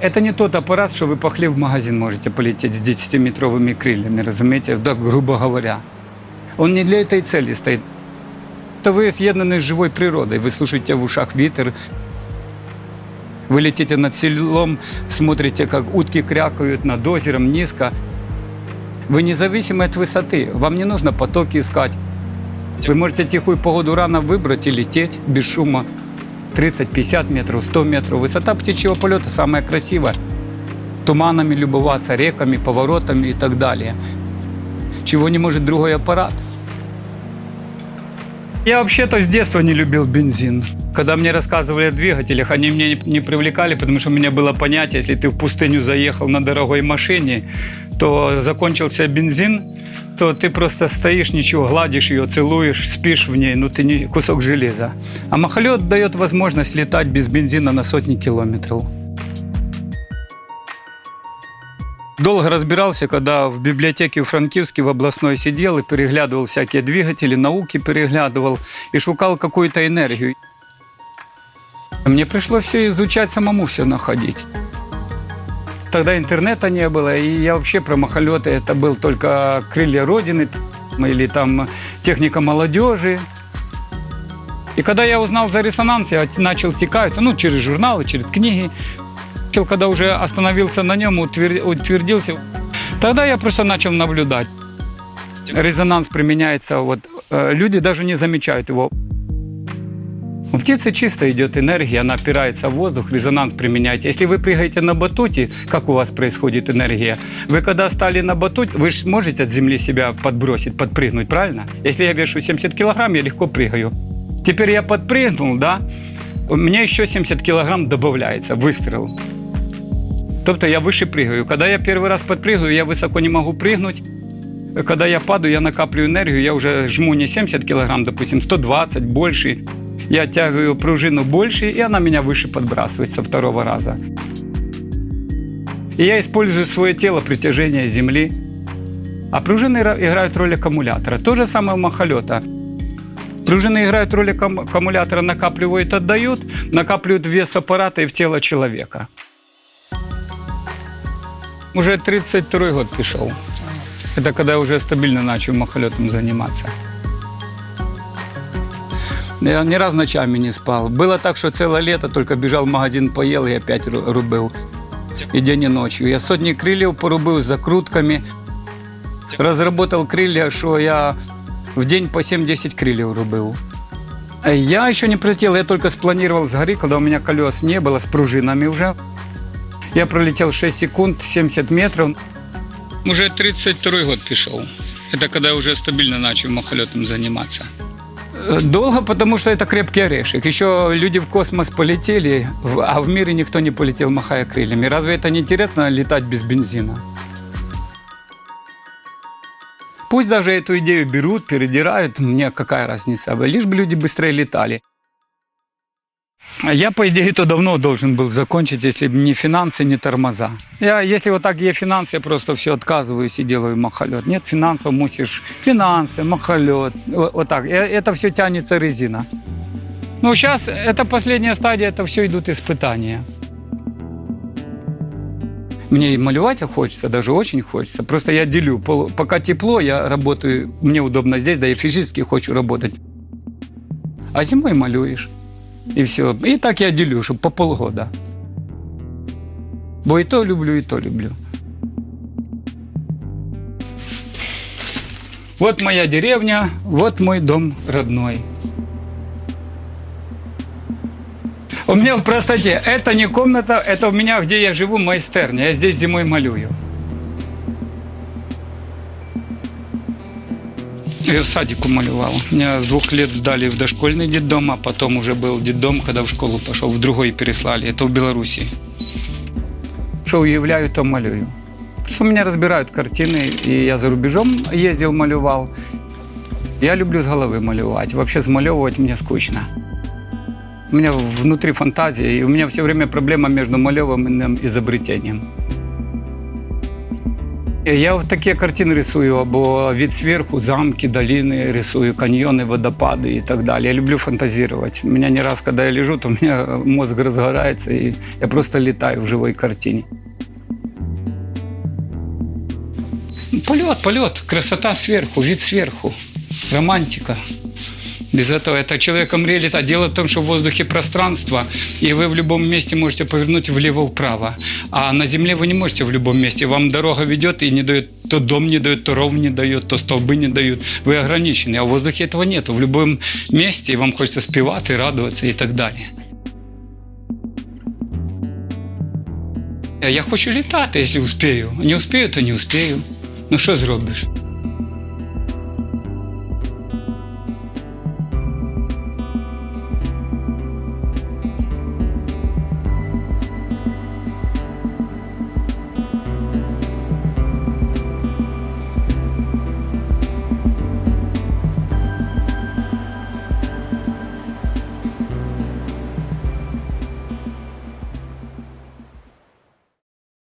Это не тот аппарат, что вы пошли в магазин можете полететь с 10-метровыми крыльями, разумеете, так грубо говоря. Он не для этой цели стоит. То вы съеданы с живой природой, вы слушаете в ушах ветер, вы летите над селом, смотрите, как утки крякают над озером низко. Вы независимы от высоты, вам не нужно потоки искать. Вы можете тихую погоду рано выбрать и лететь без шума 30-50 метров, 100 метров. Высота птичьего полета самая красивая. Туманами любоваться, реками, поворотами и так далее. Чего не может другой аппарат. Я вообще-то с детства не любил бензин. Когда мне рассказывали о двигателях, они меня не- не привлекали, потому что у меня было понятие, если ты в пустыню заехал на дорогой машине, то закончился бензин, то ты просто стоишь, ничего, гладишь ее, целуешь, спишь в ней, ну ты не кусок железа. А махолет дает возможность летать без бензина на сотни километров. Долго разбирался, когда в библиотеке в Франківській в областной сидел и переглядывал всякие двигатели, науки переглядывал и шукал какую-то энергию. Мне пришлось все изучать, самому все находить. Тогда интернета не было, и я вообще про махолеты, это был только крылья Родины или там техника молодежи. И когда я узнал за резонанс, я начал текать, ну, через журналы, через книги. Начал, Когда уже остановился на нем, утвер- утвердился, тогда я просто начал наблюдать. Резонанс применяется, вот, э, люди даже не замечают его. У птицы чисто идет энергия, она опирается в воздух, резонанс применяете. Если вы прыгаете на батуте, как у вас происходит энергия? Вы когда стали на батут, вы же можете от земли себя подбросить, подпрыгнуть, правильно? Если я вешу 70 килограмм, я легко прыгаю. Теперь я подпрыгнул, да? У меня еще 70 килограмм добавляется, выстрел. Тобто я выше прыгаю. Когда я первый раз подпрыгаю, я высоко не могу прыгнуть. Когда я падаю, я накапливаю энергию, я уже жму не 70 килограмм, допустим, 120, больше. Я оттягиваю пружину больше, и она меня выше подбрасывает со второго раза. И я использую свое тело притяжения Земли. А пружины ра- играют роль аккумулятора. То же самое у махолета. Пружины играют роль аккум- аккумулятора, накапливают, отдают, накапливают вес аппарата и в тело человека. Уже 32 год пішов. Это когда я уже стабильно начал махолетом заниматься. Я ни раз ночами не спал. Было так, что целое лето только бежал в магазин, поел и опять ру- рубил. И день, и ночью. Я сотни крыльев порубил с закрутками. Разработал крылья, что я в день по 7-10 крыльев рубил. Э, Я еще не прилетел, я только спланировал с горы, когда у меня колес не было, с пружинами уже. Я пролетел 6 секунд, 70 метров. Уже 32 год пришел. Это когда я уже стабильно начал махолетом заниматься. Долго, потому что это крепкий орешек. Еще люди в космос полетели, а в мире никто не полетел, махая крыльями. Разве это не интересно летать без бензина? Пусть даже эту идею берут, передирают, мне какая разница, лишь бы люди быстрее летали. Я, по идее, то давно должен был закончить, если бы не финансы, не тормоза. Я, если вот так есть финансы, я просто все отказываюсь и делаю махолет. Нет финансов, мусишь финансы, махолет. Вот, вот так. Э, Это все тянется резина. Ну, сейчас это последняя стадия, это все идут испытания. Мне и малевать хочется, даже очень хочется. Просто я делю. Пока тепло, я работаю, мне удобно здесь, да и физически хочу работать. А зимой малюешь. И все. И так я делю, чтобы по полгода. Бо и то люблю, и то люблю. Вот моя деревня, вот мой дом родной. У меня в простоте, это не комната, это у меня, где я живу, майстерня. Я здесь зимой малюю. Я в садику малевал. Меня с двух лет сдали в дошкольный детдом, а потом уже был детдом, когда в школу пошел, в другой переслали. Это в Беларуси. Что уявляю, то малюю. Просто меня разбирают картины, и я за рубежом ездил, малювал. Я люблю с головы малевать. Вообще смалевывать мне скучно. У меня внутри фантазия, и у меня все время проблема между малевым и изобретением. Я вот такие картины рисую, або вид сверху, замки, долины рисую, каньоны, водопады и так далее. Я люблю фантазировать. У меня не раз, когда я лежу, то у меня мозг разгорается, и я просто летаю в живой картине. Полет, полет, красота сверху, вид сверху, романтика. Без этого это человеком летать. А дело в том, что в воздухе пространство, и вы в любом месте можете повернуть влево-вправо. А на земле вы не можете в любом месте. Вам дорога ведет и не дает, то дом не дает, то ров не дает, то столбы не дают. Вы ограничены. А в воздухе этого нет. В любом месте вам хочется спевать и радоваться и так далі. Я хочу літати, якщо успію. Не успію, то не успію. Ну що зробиш?